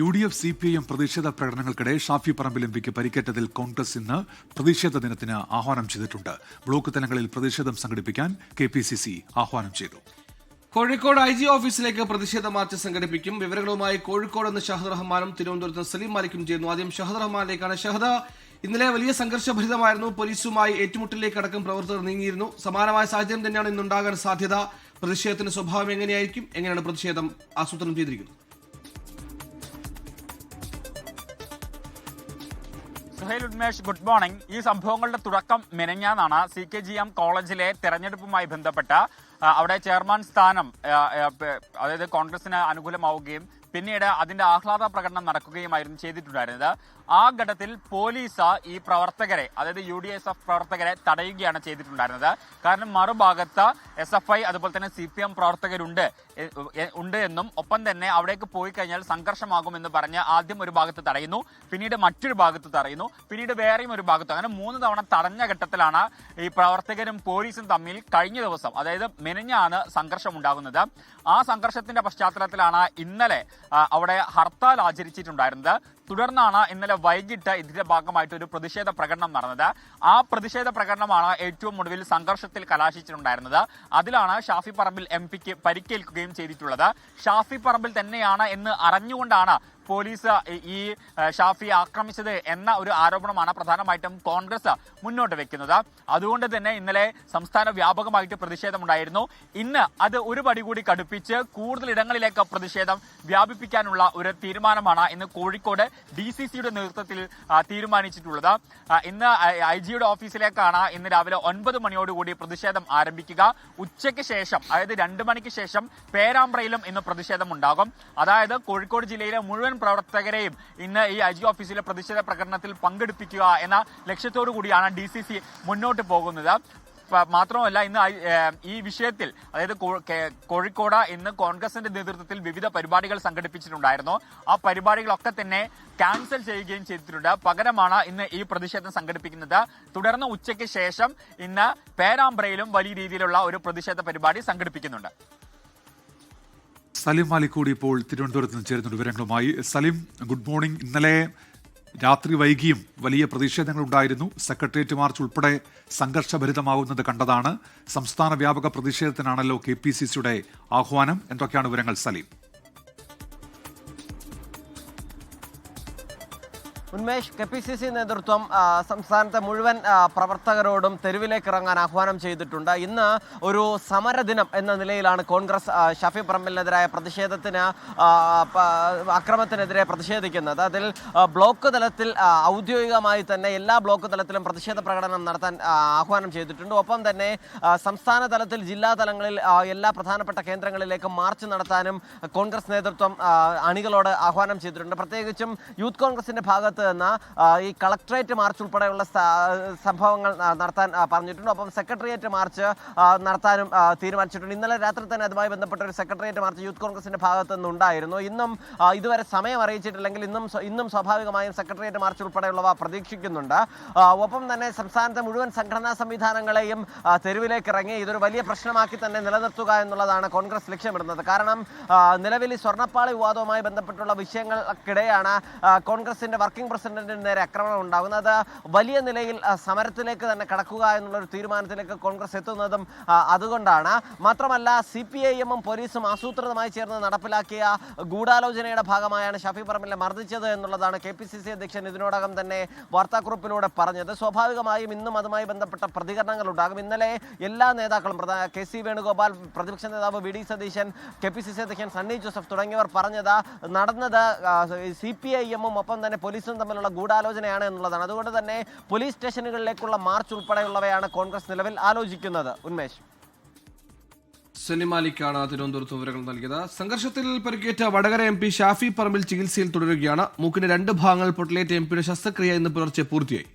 U D F C P I M പ്രതിഷേധ പ്രകടനങ്ങൾക്കിടെ Shafi Parambil M പിക്ക് പരിക്കേറ്റതിൽ കോൺഗ്രസ് ഇന്ന് പ്രതിഷേധ ദിനത്തിന് ആഹ്വാനം ചെയ്തിട്ടുണ്ട്. ബ്ലോക്ക് തലങ്ങളിൽ പ്രതിഷേധം സംഘടിപ്പിക്കാൻ കെ പി സി സി ആഹ്വാനം ചെയ്തു. കോഴിക്കോട് ഐ ജി ഓഫീസിലേക്ക് പ്രതിഷേധ മാർച്ച് സംഘടിപ്പിക്കും. വിവരങ്ങളുമായി കോഴിക്കോട് നിന്ന് ഷഹദ് റഹ്മാനും തിരുവനന്തപുരത്ത് സലീം മാലിക്കും ചെയ്യുന്നു ആദ്യം ഷഹദ് റഹ്മാനിലേക്കാണ്. ഷഹദ ഇന്നലെ വലിയ സംഘർഷഭരിതമായിരുന്നു. പോലീസുമായി ഏറ്റുമുട്ടലിലേക്ക് അടക്കം പ്രവർത്തകർ നീങ്ങിയിരുന്നു. സമാനമായ സാഹചര്യം തന്നെയാണ് ഇന്നുണ്ടാകാൻ സാധ്യത. പ്രതിഷേധത്തിന്റെ സ്വഭാവം എങ്ങനെയായിരിക്കും? എങ്ങനെയാണ് പ്രതിഷേധം ആസൂത്രണം ചെയ്തിരിക്കുന്നത്? Suhail Unmesh good morning. ഈ സംഭവങ്ങളുടെ തുടക്കം മെനഞ്ഞാന്നാണ് സി കെ ജി എം കോളേജിലെ തെരഞ്ഞെടുപ്പുമായി ബന്ധപ്പെട്ട അവിടെ ചെയർമാൻ സ്ഥാനം അതായത് കോൺഗ്രസിന് അനുകൂലമാവുകയും പിന്നീട് അതിന്റെ ആഹ്ലാദ പ്രകടനം നടക്കുകയുമായിരുന്നു ചെയ്തിട്ടുണ്ടായിരുന്നത്. ആ ഘട്ടത്തിൽ പോലീസ് ഈ പ്രവർത്തകരെ അതായത് യു ഡി എസ് എഫ് പ്രവർത്തകരെ തടയുകയാണ് ചെയ്തിട്ടുണ്ടായിരുന്നത്. കാരണം മറുഭാഗത്ത് എസ് എഫ് ഐ അതുപോലെ തന്നെ സി പി എം പ്രവർത്തകരുണ്ട് ഉണ്ട് എന്നും ഒപ്പം തന്നെ അവിടേക്ക് പോയി കഴിഞ്ഞാൽ സംഘർഷമാകുമെന്ന് പറഞ്ഞ് ആദ്യം ഒരു ഭാഗത്ത് തടയുന്നു പിന്നീട് മറ്റൊരു ഭാഗത്ത് തടയുന്നു പിന്നീട് വേറെയും ഒരു ഭാഗത്ത്. അങ്ങനെ മൂന്ന് തവണ തടഞ്ഞ ഘട്ടത്തിലാണ് ഈ പ്രവർത്തകരും പോലീസും തമ്മിൽ കഴിഞ്ഞ ദിവസം അതായത് മെനഞ്ഞാണ് സംഘർഷം ഉണ്ടാകുന്നത് ആ സംഘർഷത്തിന്റെ പശ്ചാത്തലത്തിലാണ് ഇന്നലെ അവിടെ ഹർത്താൽ ആചരിച്ചിട്ടുണ്ടായിരുന്നത്. തുടർന്നാണ് ഇന്നലെ വൈകിട്ട് ഇതിന്റെ ഭാഗമായിട്ട് ഒരു പ്രതിഷേധ പ്രകടനം നടന്നത്. ആ പ്രതിഷേധ പ്രകടനമാണ് ഏറ്റവും ഒടുവിൽ സംഘർഷത്തിൽ കലാശിച്ചിട്ടുണ്ടായിരുന്നത്. അതിലാണ് ഷാഫി പറമ്പിൽ എം പിക്ക് പരിക്കേൽക്കുകയും ചെയ്തിട്ടുള്ളത്. ഷാഫി പറമ്പിൽ തന്നെയാണ് എന്ന് അറിഞ്ഞുകൊണ്ടാണ് പോലീസ് ഈ- ഷാഫിയെ ആക്രമിച്ചത് എന്ന ഒരു ആരോപണമാണ് പ്രധാനമായിട്ടും കോൺഗ്രസ് മുന്നോട്ട് വെക്കുന്നത്. അതുകൊണ്ട് തന്നെ ഇന്നലെ സംസ്ഥാന വ്യാപകമായിട്ട് പ്രതിഷേധമുണ്ടായിരുന്നു. ഇന്ന് അത് ഒരു പടി കൂടി കടുപ്പിച്ച് കൂടുതൽ ഇടങ്ങളിലേക്ക് പ്രതിഷേധം വ്യാപിപ്പിക്കാനുള്ള ഒരു തീരുമാനമാണ് ഇന്ന് കോഴിക്കോട് ഡി സി സിയുടെ നേതൃത്വത്തിൽ തീരുമാനിച്ചിട്ടുള്ളത്. ഇന്ന് ഐ ജിയുടെ ഓഫീസിലേക്കാണ് ഇന്ന് രാവിലെ ഒൻപത് മണിയോടുകൂടി പ്രതിഷേധം ആരംഭിക്കുക. ഉച്ചയ്ക്ക് ശേഷം അതായത് രണ്ട് മണിക്ക് ശേഷം പേരാമ്പ്രയിലും ഇന്ന് പ്രതിഷേധം ഉണ്ടാകും അതായത് കോഴിക്കോട് ജില്ലയിലെ മുഴുവൻ പ്രവർത്തകരെയും ഇന്ന് ഈ ഐ ജി ഓഫീസിലെ പ്രതിഷേധ പ്രകടനത്തിൽ പങ്കെടുപ്പിക്കുക എന്ന ലക്ഷ്യത്തോടു കൂടിയാണ് ഡി സി സി മുന്നോട്ട് പോകുന്നത്. മാത്രമല്ല ഇന്ന് ഈ വിഷയത്തിൽ അതായത് കോഴിക്കോട് ഇന്ന് കോൺഗ്രസിന്റെ നേതൃത്വത്തിൽ വിവിധ പരിപാടികൾ സംഘടിപ്പിച്ചിട്ടുണ്ടായിരുന്നു. ആ പരിപാടികളൊക്കെ തന്നെ ക്യാൻസൽ ചെയ്യുകയും ചെയ്തിട്ടുണ്ട്. പകരമാണ് ഇന്ന് ഈ പ്രതിഷേധം സംഘടിപ്പിക്കുന്നത്. തുടർന്ന് ഉച്ചയ്ക്ക് ശേഷം ഇന്ന് പേരാമ്പ്രയിലും വലിയ രീതിയിലുള്ള ഒരു പ്രതിഷേധ പരിപാടി സംഘടിപ്പിക്കുന്നുണ്ട്. സലിം മാലിക്കൂടി ഇപ്പോൾ തിരുവനന്തപുരത്ത് നിന്ന് ചേരുന്ന വിവരങ്ങളുമായി. Salim good morning. ഇന്നലെ രാത്രി വൈകിയും വലിയ പ്രതിഷേധങ്ങൾ ഉണ്ടായിരുന്നു സെക്രട്ടേറിയറ്റ് മാർച്ച് ഉൾപ്പെടെ സംഘർഷഭരിതമാകുന്നത് കണ്ടതാണ്. സംസ്ഥാന വ്യാപക പ്രതിഷേധത്തിനാണല്ലോ കെ പി സി സിയുടെ ആഹ്വാനം. എന്തൊക്കെയാണ് വിവരങ്ങൾ Salim? Unmesh K P C C നേതൃത്വം സംസ്ഥാനത്തെ മുഴുവൻ പ്രവർത്തകരോടും തെരുവിലേക്ക് ഇറങ്ങാൻ ആഹ്വാനം ചെയ്തിട്ടുണ്ട്. ഇന്ന് ഒരു സമരദിനം എന്ന നിലയിലാണ് കോൺഗ്രസ് ഷഫി പറമ്പലിനെതിരായ പ്രതിഷേധത്തിന് അക്രമത്തിനെതിരെ പ്രതിഷേധിക്കുന്നത്. അതിൽ ബ്ലോക്ക് തലത്തിൽ ഔദ്യോഗികമായി തന്നെ എല്ലാ ബ്ലോക്ക് തലത്തിലും പ്രതിഷേധ പ്രകടനം നടത്താൻ ആഹ്വാനം ചെയ്തിട്ടുണ്ട്. ഒപ്പം തന്നെ സംസ്ഥാന തലത്തിൽ ജില്ലാ തലങ്ങളിൽ എല്ലാ പ്രധാനപ്പെട്ട കേന്ദ്രങ്ങളിലേക്ക് മാർച്ച് നടത്താനും കോൺഗ്രസ് നേതൃത്വം അണികളോട് ആഹ്വാനം ചെയ്തിട്ടുണ്ട്. പ്രത്യേകിച്ചും യൂത്ത് കോൺഗ്രസിന്റെ ഭാഗത്ത് നിന്ന് ഈ കളക്ട്രേറ്റ് മാർച്ച് ഉൾപ്പെടെയുള്ള സംഭവങ്ങൾ നടത്താൻ പറഞ്ഞിട്ടുണ്ട്. ഒപ്പം സെക്രട്ടേറിയറ്റ് മാർച്ച് നടത്താനും തീരുമാനിച്ചിട്ടുണ്ട്. ഇന്നലെ രാത്രി തന്നെ അതുമായി ബന്ധപ്പെട്ട ഒരു സെക്രട്ടേറിയറ്റ് മാർച്ച് യൂത്ത് കോൺഗ്രസിന്റെ ഭാഗത്ത് നിന്നുണ്ടായിരുന്നു. ഇന്നും ഇതുവരെ സമയം അറിയിച്ചിട്ടില്ലെങ്കിൽ ഇന്നും ഇന്നും സ്വാഭാവികമായും സെക്രട്ടേറിയറ്റ് മാർച്ച് ഉൾപ്പെടെയുള്ളവ പ്രതീക്ഷിക്കുന്നുണ്ട്. ഒപ്പം തന്നെ സംസ്ഥാനത്തെ മുഴുവൻ സംഘടനാ സംവിധാനങ്ങളെയും തെരുവിലേക്ക് ഇറങ്ങി ഇതൊരു വലിയ പ്രശ്നമാക്കി തന്നെ നിലനിർത്തുക എന്നുള്ളതാണ് കോൺഗ്രസ് ലക്ഷ്യമിടുന്നത്. കാരണം നിലവിൽ സ്വർണപ്പാളി വിവാദവുമായി ബന്ധപ്പെട്ടുള്ള വിഷയങ്ങൾക്കിടെയാണ് കോൺഗ്രസിന്റെ വർക്കിംഗ് പ്രസിഡന്റിന് നേരെ ആക്രമണം ഉണ്ടാകുന്നത്. വലിയ നിലയിൽ സമരത്തിലേക്ക് തന്നെ കടക്കുക എന്നുള്ള ഒരു തീരുമാനത്തിലേക്ക് കോൺഗ്രസ് എത്തുന്നതും അതുകൊണ്ടാണ്. മാത്രമല്ല സി പി ഐ എമ്മും പോലീസും ആസൂത്രിതമായി ചേർന്ന് നടപ്പിലാക്കിയ ഗൂഢാലോചനയുടെ ഭാഗമായാണ് ഷഫി പറമ്പിലെ മർദ്ദിച്ചത് എന്നുള്ളതാണ് കെ പി സി സി അധ്യക്ഷൻ ഇതിനോടകം തന്നെ വാർത്താക്കുറിപ്പിലൂടെ പറഞ്ഞത്. സ്വാഭാവികമായും ഇന്നും അതുമായി ബന്ധപ്പെട്ട പ്രതികരണങ്ങൾ ഉണ്ടാകും. ഇന്നലെ എല്ലാ നേതാക്കളും കെ സി വേണുഗോപാൽ പ്രതിപക്ഷ നേതാവ് V D Satheesan K P C C അധ്യക്ഷൻ സണ്ണി ജോസഫ് തുടങ്ങിയവർ പറഞ്ഞത് നടന്നത് സി പി ഐ എമ്മും ഒപ്പം തന്നെ പോലീസും തമ്മിലുള്ള ഗൂഢാലോചനയാണ് എന്നുള്ളതാണ്. അതുകൊണ്ട് തന്നെ പോലീസ് സ്റ്റേഷനുകളിലേക്കുള്ള മാർച്ച് ഉൾപ്പെടെയുള്ളവയാണ് കോൺഗ്രസ് നിലവിൽ ആലോചിക്കുന്നത്. ഉന്മേഷ്. സെനിമാലിക്കാണ് മാലിക്കാണ് തിരുവനന്തപുരത്ത് വിവരങ്ങൾ നൽകിയത്. സംഘർഷത്തിൽ പരിക്കേറ്റ വടകര എം പി ഷാഫി പറമ്പിൽ ചികിത്സയിൽ തുടരുകയാണ്. മൂക്കിന്റെ രണ്ട് ഭാഗങ്ങൾ പൊട്ടലേറ്റ് എം പിയുടെ ശസ്ത്രക്രിയ ഇന്ന് പുലർച്ചെ പൂർത്തിയായി.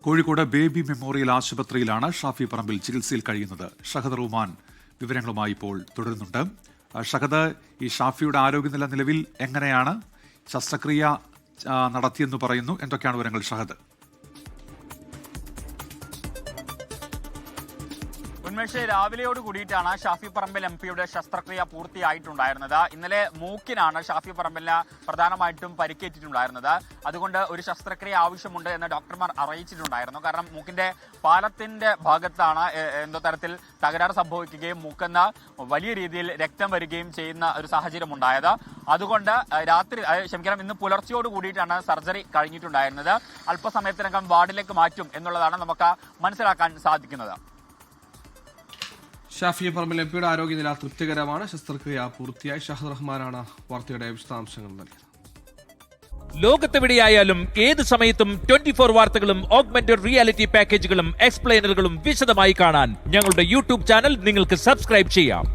കോഴിക്കോട് ബേബി മെമ്മോറിയൽ ആശുപത്രിയിലാണ് ഷാഫി പറമ്പിൽ ചികിത്സയിൽ കഴിയുന്നത്. ഷഹദ് റുമാൻ വിവരങ്ങളുമായി ഇപ്പോൾ തുടരുന്നുണ്ട്. ഷഹദ് ഈ ഷാഫിയുടെ ആരോഗ്യനില നിലവിൽ എങ്ങനെയാണ്? ശസ്ത്രക്രിയ നടത്തിയെന്ന് പറയുന്നു. എന്തൊക്കെയാണ് വിവരങ്ങൾ ഷഹദ്? ഉന്മേഷ് രാവിലെയോട് കൂടിയിട്ടാണ് ഷാഫി പറമ്പിൽ എം പിയുടെ ശസ്ത്രക്രിയ പൂർത്തിയായിട്ടുണ്ടായിരുന്നത്. ഇന്നലെ മൂക്കിനാണ് ഷാഫി പറമ്പിലിന് പ്രധാനമായിട്ടും പരിക്കേറ്റിട്ടുണ്ടായിരുന്നത്. അതുകൊണ്ട് ഒരു ശസ്ത്രക്രിയ ആവശ്യമുണ്ട് എന്ന് ഡോക്ടർമാർ അറിയിച്ചിട്ടുണ്ടായിരുന്നു. കാരണം മൂക്കിന്റെ പാലത്തിന്റെ ഭാഗത്താണ് എന്തോ തരത്തിൽ തകരാറ് സംഭവിക്കുകയും മൂക്കെന്ന് വലിയ രീതിയിൽ രക്തം വരികയും ചെയ്യുന്ന ഒരു സാഹചര്യം ഉണ്ടായത്. അതുകൊണ്ട് രാത്രി ക്ഷമിക്കണം ഇന്ന് പുലർച്ചയോട് കൂടിയിട്ടാണ് സർജറി കഴിഞ്ഞിട്ടുണ്ടായിരുന്നത്. അല്പസമയത്തിനകം വാർഡിലേക്ക് മാറ്റും എന്നുള്ളതാണ് നമുക്ക് മനസ്സിലാക്കാൻ സാധിക്കുന്നത്. ഷാഫി പറമ്പിൽ എം പിയുടെ ആരോഗ്യനില തൃപ്തികരമാണ്. ശസ്ത്രക്രിയ പൂർത്തിയായി. ഷഹദ് റഹ്മാനാണ് വാർത്തയുടെ വിശദാംശങ്ങൾ നൽകിയത്. ലോകത്തെവിടെയായാലും ഏത് സമയത്തും ട്വന്റി ഫോർ വാർത്തകളും ഓഗ്മെന്റഡ് റിയാലിറ്റി പാക്കേജുകളും എക്സ്പ്ലെയിനറുകളും വിശദമായി കാണാൻ ഞങ്ങളുടെ യൂട്യൂബ് ചാനൽ നിങ്ങൾക്ക് സബ്സ്ക്രൈബ് ചെയ്യാം.